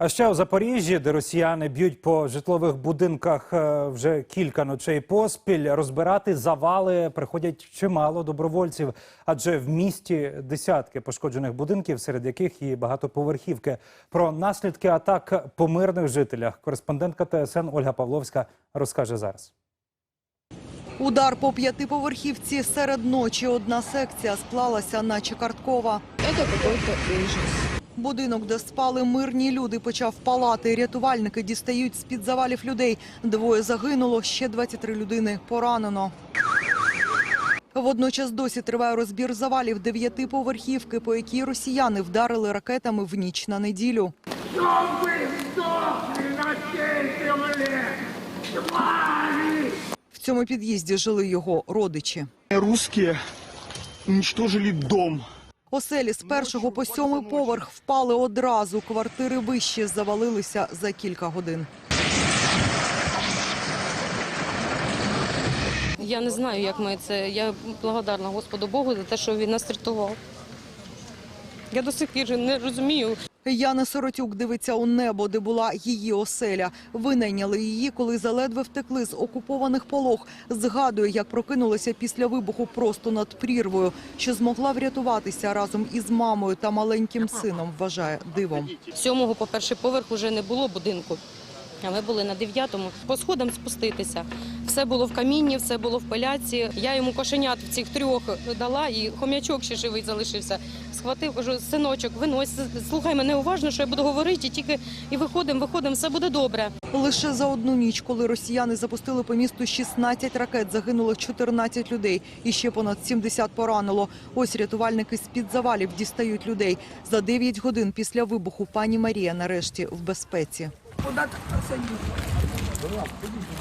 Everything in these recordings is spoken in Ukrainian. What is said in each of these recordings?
А ще у Запоріжжі, де росіяни б'ють по житлових будинках е, вже кілька ночей поспіль, розбирати завали приходять чимало добровольців, адже в місті десятки пошкоджених будинків, серед яких і багатоповерхівки. Про наслідки атак по мирних жителях кореспондентка ТСН Ольга Павловська розкаже зараз. Удар по п'ятиповерхівці серед ночі. Одна секція склалася, наче карткова. Это какой-то ужас. Будинок, де спали мирні люди, почав палати. Рятувальники дістають з-під завалів людей. Двоє загинуло, ще 23 людини поранено. Водночас досі триває розбір завалів дев'ятиповерхівки, по якій росіяни вдарили ракетами в ніч на неділю. В цьому під'їзді жили його родичі. Русские уничтожили дом. Оселі з першого по сьомий поверх впали одразу. Квартири вище завалилися за кілька годин. Я не знаю, як ми це. Я благодарна Господу Богу за те, що він нас рятував. Я до сих пір не розумію. Яна Соротюк дивиться у небо, де була її оселя. Винайняли її, коли заледве втекли з окупованих полог. Згадує, як прокинулася після вибуху просто над прірвою, що змогла врятуватися разом із мамою та маленьким сином. Вважає дивом. Сьомого по перший поверх вже не було будинку. А ми були на дев'ятому. По сходам спуститися. Все було в камінні, все було в пиляці. Я йому кошенят в цих трьох дала, і хом'ячок ще живий залишився. Схватив, кажу, синочок, винось, слухай мене уважно, що я буду говорити, тільки і виходимо, виходимо, все буде добре. Лише за одну ніч, коли росіяни запустили по місту 16 ракет, загинуло 14 людей і ще понад 70 поранило. Ось рятувальники з-під завалів дістають людей. За 9 годин після вибуху пані Марія нарешті в безпеці. Куда-то посадить.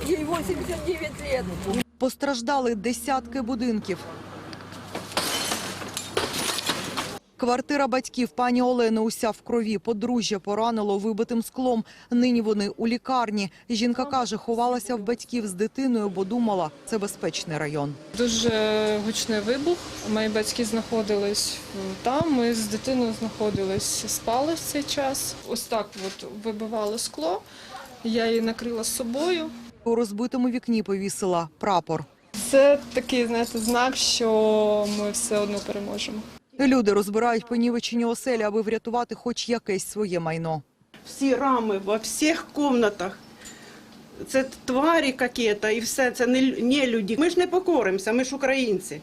Ей 89 лет. Постраждали десятки будинків. Квартира батьків пані Олени уся в крові. Подружжя поранило вибитим склом. Нині вони у лікарні. Жінка каже, ховалася в батьків з дитиною, бо думала, це безпечний район. Дуже гучний вибух. Мої батьки знаходились там. Ми з дитиною знаходились, спали в цей час. Ось так от вибивало скло. Я її накрила з собою. У розбитому вікні повісила прапор. Це такий, знаєте, знак, що ми все одно переможемо. Люди розбирають понівечені оселі, аби врятувати хоч якесь своє майно. всі рами во всіх кімнатах. Це тварі какі-то і все, це не, не люди. Ми ж не покоримося, ми ж українці.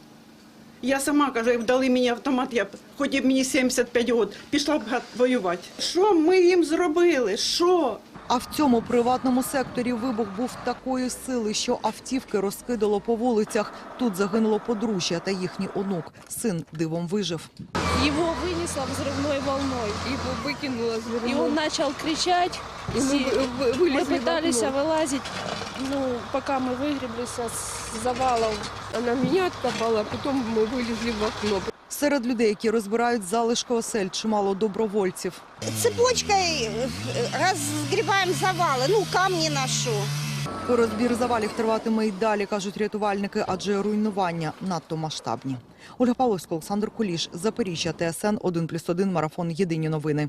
Я сама кажу, як дали мені автомат, я б, хоч і мені 75 років, пішла б воювати. Що ми їм зробили? Що? А в цьому приватному секторі вибух був такої сили, що автівки розкидало по вулицях. Тут загинуло подружжя та їхній онук. Син дивом вижив. Его вынесло взрывной волной. Его выкинуло с И он начал кричать. И мы Все- вы- вы- мы вылезли в пытались окно. вылазить. Ну, пока мы выгреблись с завалов. Она меня откопала, а потом мы вылезли в окно. Серед людей, які розбирають залишки осель, чимало добровольців. Цепочкою розгрібаємо завали, ну, камні нашу. Розбір завалів триватиме й далі, кажуть рятувальники, адже руйнування надто масштабні. Ольга Павловська, Олександр Куліш, Запоріжжя, ТСН 1+,1, Марафон. Єдині новини.